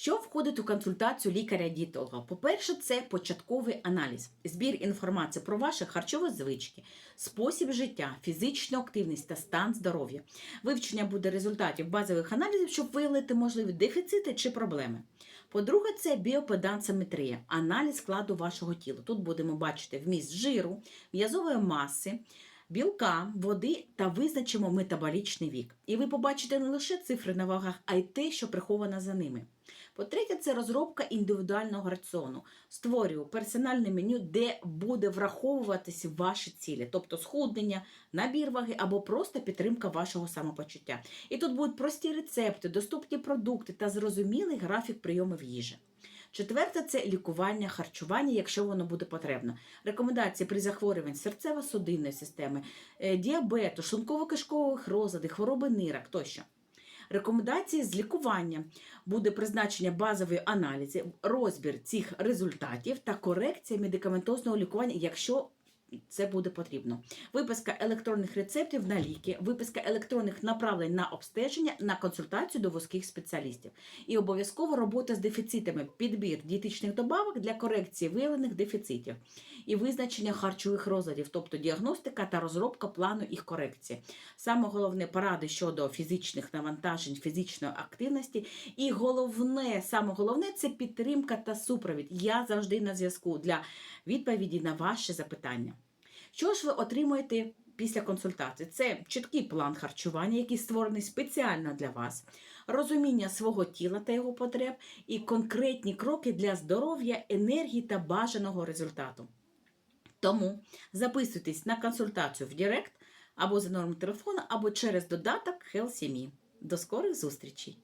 Що входить у консультацію лікаря-дієтолога? По-перше, це початковий аналіз, збір інформації про ваші харчові звички, спосіб життя, фізичну активність та стан здоров'я. Вивчення буде результатів базових аналізів, щоб виявити можливі дефіцити чи проблеми. По-друге, це біопедансиметрія, аналіз складу вашого тіла. Тут будемо бачити вміст жиру, м'язової маси, білка, води та визначимо метаболічний вік. І ви побачите не лише цифри на вагах, а й те, що приховано за ними. По-третє, це розробка індивідуального раціону. Створюю персональне меню, де буде враховуватись ваші цілі, тобто схуднення, набір ваги або просто підтримка вашого самопочуття. І тут будуть прості рецепти, доступні продукти та зрозумілий графік прийомів їжі. Четверте це лікування харчування, якщо воно буде потрібно. Рекомендації при захворюванні серцево-судинної системи, е, діабету, шлунково-кишкових розладів, хвороби нирок тощо. Рекомендації з лікування буде призначення базової аналізи, розбір цих результатів та корекція медикаментозного лікування, якщо це буде потрібно. Виписка електронних рецептів на ліки, виписка електронних направлень на обстеження, на консультацію до вузьких спеціалістів. І обов'язково робота з дефіцитами, підбір дієтичних добавок для корекції виявлених дефіцитів і визначення харчових розладів, тобто діагностика та розробка плану їх корекції. Саме головне поради щодо фізичних навантажень, фізичної активності. І головне, саме головне це підтримка та супровід. Я завжди на зв'язку для відповіді на ваші запитання. Що ж ви отримуєте після консультації? Це чіткий план харчування, який створений спеціально для вас, розуміння свого тіла та його потреб, і конкретні кроки для здоров'я, енергії та бажаного результату. Тому записуйтесь на консультацію в Директ або за номером телефону, або через додаток HealthMe. До скорих зустрічей!